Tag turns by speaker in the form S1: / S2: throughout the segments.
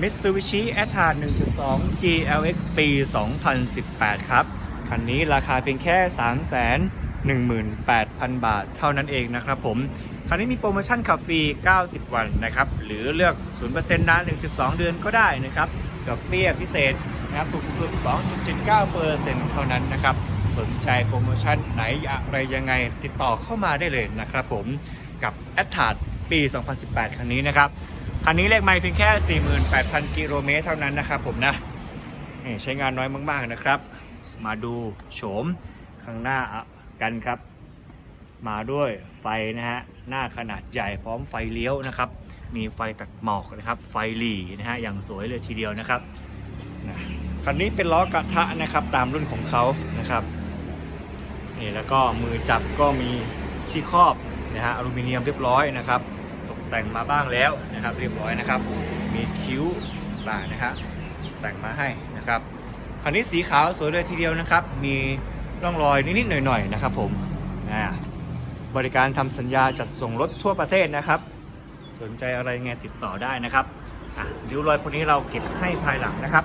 S1: Mitsubishi a t t a 1.2 GLX ปี 2018 ครับ คันนี้ราคาเพียงแค่ 318,000 บาทเท่านั้นเองนะครับผม คันนี้มีโปรโมชั่นขับฟรี 90 วันนะครับ หรือเลือก 0%นาน 12 เดือนก็ได้นะครับดอกเบี้ยพิเศษนะครับถูกสุด2.79%เท่านั้นนะครับ สนใจโปรโมชั่นไหนอะไรยังไงติดต่อเข้ามาได้เลยนะครับผมกับ a t t a ปี 2018 คันนี้นะครับ คันนี้เลขไม่เพียงแค่ 48,000 กิโลเมตรเท่านั้นนะครับผมนะนี่ใช้งานน้อยมากๆนะครับ มาดูโฉมข้างหน้ากันครับ มาด้วยไฟนะฮะหน้าขนาดใหญ่พร้อมไฟเลี้ยวนะครับ มีไฟตัดหมอกนะครับ ไฟหลีนะฮะอย่างสวยเลยทีเดียวนะครับคันนี้เป็นล้อกระทะนะครับตามรุ่นของเขานะครับนี่แล้วก็มือจับก็มีที่ครอบนะฮะอลูมิเนียมเรียบร้อยนะครับ แต่งมาบ้างแล้วนะครับ เรียบร้อยนะครับ มีคิ้วต่านะฮะแต่งมาให้นะครับคันนี้สีขาวสวยเลยทีเดียวนะครับ มีร่องรอยนิดๆหน่อยๆนะครับ ผมอ่าบริการทำสัญญาจัดส่งรถทั่วประเทศนะครับ สนใจอะไรไงติดต่อได้นะครับอะริ้วรอยพวกนี้เราเก็บให้ภายหลังนะครับ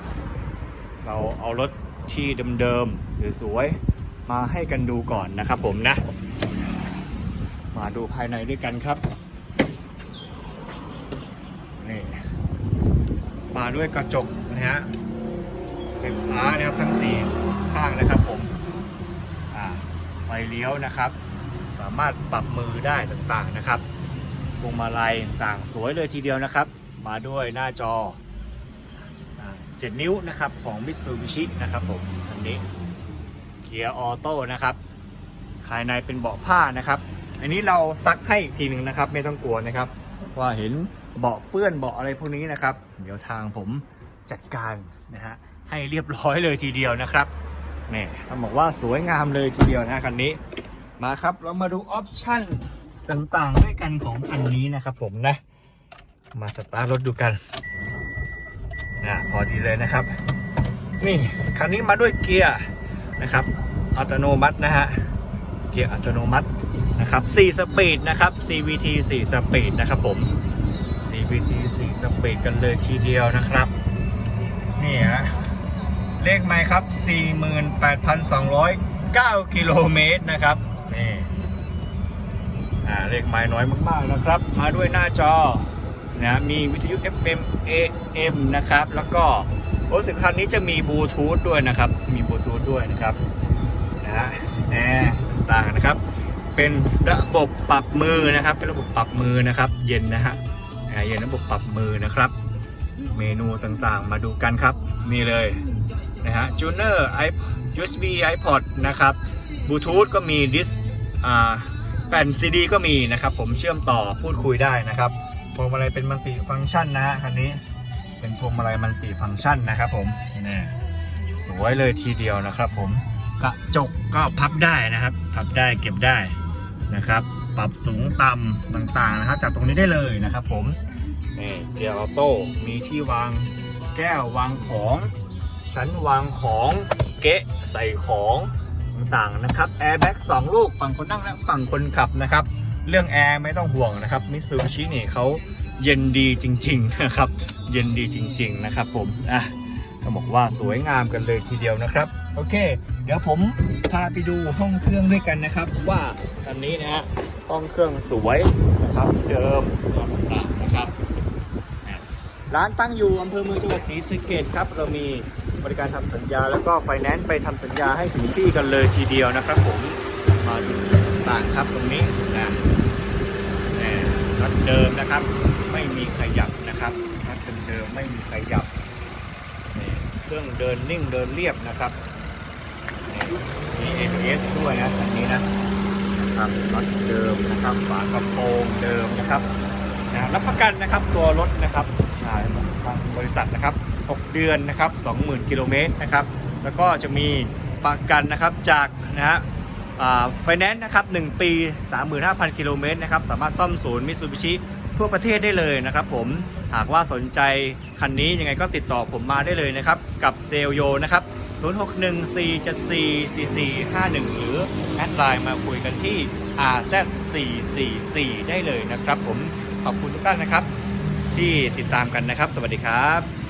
S1: เราเอารถที่เดิมๆสวยๆมาให้กันดูก่อนนะครับ ผมนะ มาดูภายในด้วยกันครับ นี่มาด้วยกระจกนะฮะไฟฟ้านะครับทั้งสี่ข้างนะครับผมไฟเลี้ยวนะครับ สามารถปรับมือได้ต่างๆนะครับพวงมาลัยต่างสวยเลยทีเดียวนะครับ มาด้วยหน้าจอ 7 นิ้วนะครับของ Mitsubishi นะครับผมอันนี้เกียร์ออโต้นะครับ ภายในเป็นเบาะผ้านะครับ อันนี้เราซักให้อีกทีหนึ่งนะครับ ไม่ต้องกลัวนะครับ ว่าเห็น เบาะเปื้อนเบาะอะไรพวกนี้นะครับ เดี๋ยวทางผมจัดการนะฮะให้เรียบร้อยเลยทีเดียวนะครับนี่ต้องบอกว่าสวยงามเลยทีเดียวนะคันนี้มาครับเรามาดูออปชั่นต่างๆด้วยกันของคันนี้นะครับผมนะ มาสตาร์ทรถดูกันนะพอดีเลยนะครับ นี่คันนี้มาด้วยเกียร์นะครับอัตโนมัตินะฮะเกียร์อัตโนมัตินะครับ4สปีดนะครับ CVT 4สปีดนะครับผม VT 4สปีดกันเลยทีเดียวนะครับ นี่ฮะเลขไมล์ครับ 48,209 กิโลเมตรนะครับ นี่อ่าเลขไมล์น้อยมากๆนะครับ มาด้วยหน้าจอนะมีวิทยุ FM AM นะครับ แล้วก็โอ้สินคันนี้จะมีบลูทูธด้วยนะครับ มีบลูทูธด้วยนะครับนะฮะแอร์ต่างนะครับ เป็นระบบปรับมือนะครับ เป็นระบบปรับมือนะครับ เย็นนะฮะ แอร์เย็นระบบปรับมือนะครับ เมนูต่างๆ มาดูกันครับ นี่เลยนะฮะจูเนอร์ USB iPod นะครับบลูทูธก็มีดิสแผ่นซีดีก็มีนะครับ ผมเชื่อมต่อพูดคุยได้นะครับพวงมาลัยเป็นมัลติฟังก์ชันนะฮะคันนี้เป็นพวงมาลัยมัลติฟังก์ชันนะครับผมนี่สวยเลยทีเดียวนะครับผมกระจกก็พับได้นะครับ พับได้เก็บได้ นะครับ ปรับสูงต่ำต่างๆนะครับ จากตรงนี้ได้เลยนะครับ ผมนี่เกียร์ออโต้มีที่วางแก้ววางของชั้นวางของเกะใส่ของต่างๆนะครับแอร์แบ็กสองลูกฝั่งคนนั่งและฝั่งคนขับนะครับ เรื่องแอร์ไม่ต้องห่วงนะครับมิซูบิชินี่เขาเย็นดีจริง ๆ นะครับ เย็นดีจริง ๆ นะครับผมอะ ต้องบอกว่าสวยงามกันเลยทีเดียวนะครับ โอเค เดี๋ยวผมพาไปดูห้องเครื่องด้วยกันนะครับ ว่าคันนี้นะฮะห้องเครื่องสวยนะครับเดิมต่างๆนะครับร้านตั้งอยู่อำเภอเมืองจังหวัดศรีสะเกษครับ เรามีบริการทำสัญญาแล้วก็ไฟแนนซ์ไปทำสัญญาให้ถึงที่กันเลยทีเดียวนะครับผมมาดูต่างครับตรงนี้นะรถเดิมนะครับ ไม่มีขยับนะครับรถเดิมไม่มีขยับ เครื่องเดินนิ่งเดินเรียบนะครับมี ABS ด้วยนะคันนี้นะนะครับรถเดิมนะครับฝากระโปรงเดิมนะครับนะรับประกันนะครับตัวรถนะครับทางบริษัทนะครับ 6 เดือนนะครับ 20,000 กิโลเมตรนะครับ แล้วก็จะมีประกันนะครับจากนะฮะไฟแนนซ์นะครับ 1 ปี 35,000 กิโลเมตรนะครับ สามารถซ่อมศูนย์มิ t ซูบิชิทั่วประเทศได้เลยนะครับผม หากว่าสนใจคันนี้ยังไงก็ติดต่อผมมาได้เลยนะครับ กับเซลโยนะครับ 0614744451 หรือแอดไลน์มาคุยกันที่ RZ444 ได้เลยนะครับผมขอบคุณทุกท่านนะครับ ที่ติดตามกันนะครับ สวัสดีครับ